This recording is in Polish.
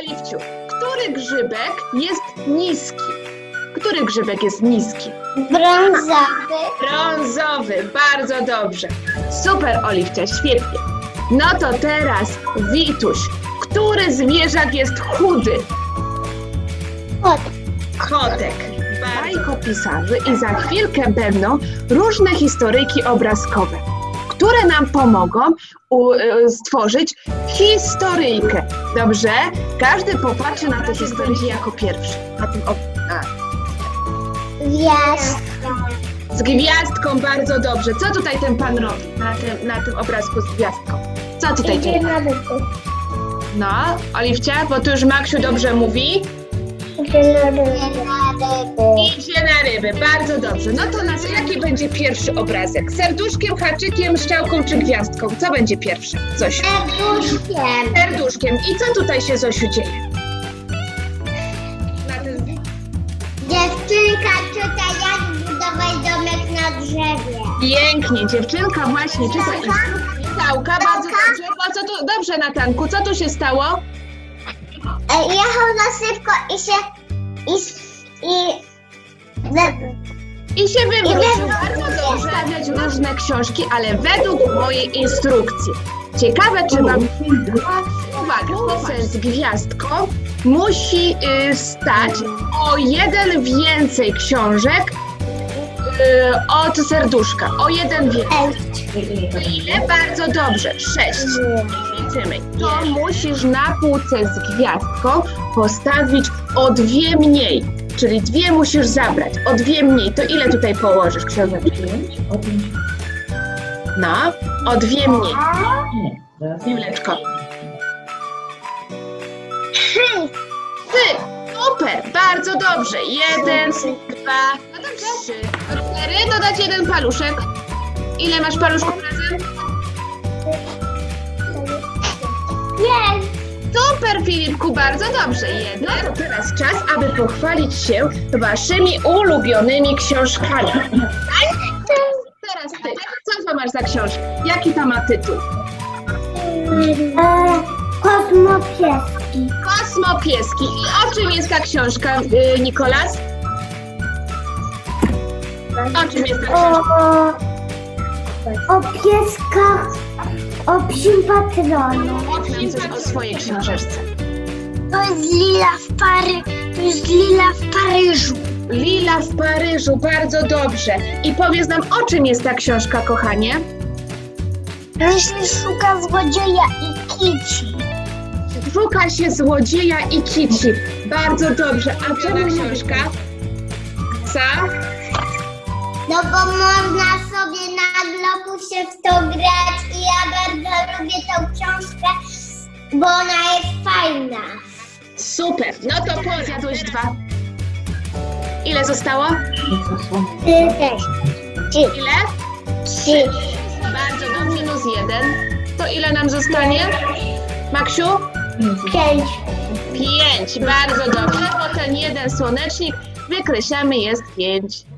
Oliwciu, który grzybek jest niski? Który grzybek jest niski? Brązowy. Brązowy, bardzo dobrze. Super, Oliwcia, świetnie. No to teraz Wituś, który zwierzak jest chudy? Kot. Kotek. Bajkopisarzy i za chwilkę będą różne historyjki obrazkowe, które nam pomogą u, y, stworzyć historyjkę. Dobrze? Każdy popatrzy na te historyjki jako pierwszy. Na tym ob- z gwiazdką bardzo dobrze. Co tutaj ten pan robi na tym, na tym obrazku z gwiazdką? Co tutaj Idzie ten? na ryby. No, Oliwcia, bo tu już Maksiu dobrze mówi. Idzie na ryby. Idzie na ryby, bardzo dobrze. No to nas, jaki będzie pierwszy obrazek? Serduszkiem, haczykiem, strzałką czy gwiazdką? Co będzie pierwsze? Zosiu. Serduszkiem. Serduszkiem. I co tutaj się, Zosiu, dzieje? Na tym... Dziewczynka tutaj jak budować domek na drzewie. Pięknie, dziewczynka właśnie czyta. Całka, bardzo dobrze. Po co tu... Dobrze, Natanku, co tu się stało? E, Jechał za szybko i się... I... I... I się wywrócił. Bardzo dobrze. Stawiać różne książki, ale według mojej instrukcji. Ciekawe, czy wam... Uwaga, pisarz z gwiazdką musi y, stać o jeden więcej książek y, od serduszka. O jeden więcej. Ile? Bardzo dobrze. Sześć. Liczymy. To musisz na półce z gwiazdką postawić o dwie mniej. Czyli dwie musisz zabrać. O dwie mniej. To ile tutaj położysz książeczki? No, o dwie mniej. Juleczko. Ty, super, bardzo dobrze. Jeden, dwa, trzy, cztery, dodać jeden paluszek. Ile masz paluszków razem? Nie. Super, Filipku, bardzo dobrze. Jeden. No to teraz czas, aby pochwalić się waszymi ulubionymi książkami. Tak? Teraz ty. Co to masz za książkę? Jaki to ma tytuł? E, Kosmopieski. Kosmopieski. I o czym jest ta książka, yy, Nikolas? O czym jest ta O, książka? O pieskach, o psim patronie. Opowiedz coś o swojej książeczce. To jest lila w Pary, to jest lila w Paryżu. Lila w Paryżu, bardzo dobrze. I powiedz nam, o czym jest ta książka, kochanie? Się szuka złodzieja i kici. Szuka się złodzieja i kici. Bardzo dobrze. A czemu książka? Co? No bo można sobie na globusie w to grać i ja bardzo lubię tą książkę, bo ona jest fajna. Super. No to po, zjadłeś dwa. Ile zostało? Też. Trzy. Ile? Trzy. Bardzo do minus jeden. To ile nam zostanie? Maksiu? Pięć. Pięć. Bardzo dobrze. Bo ten jeden słonecznik wykreślamy jest pięć.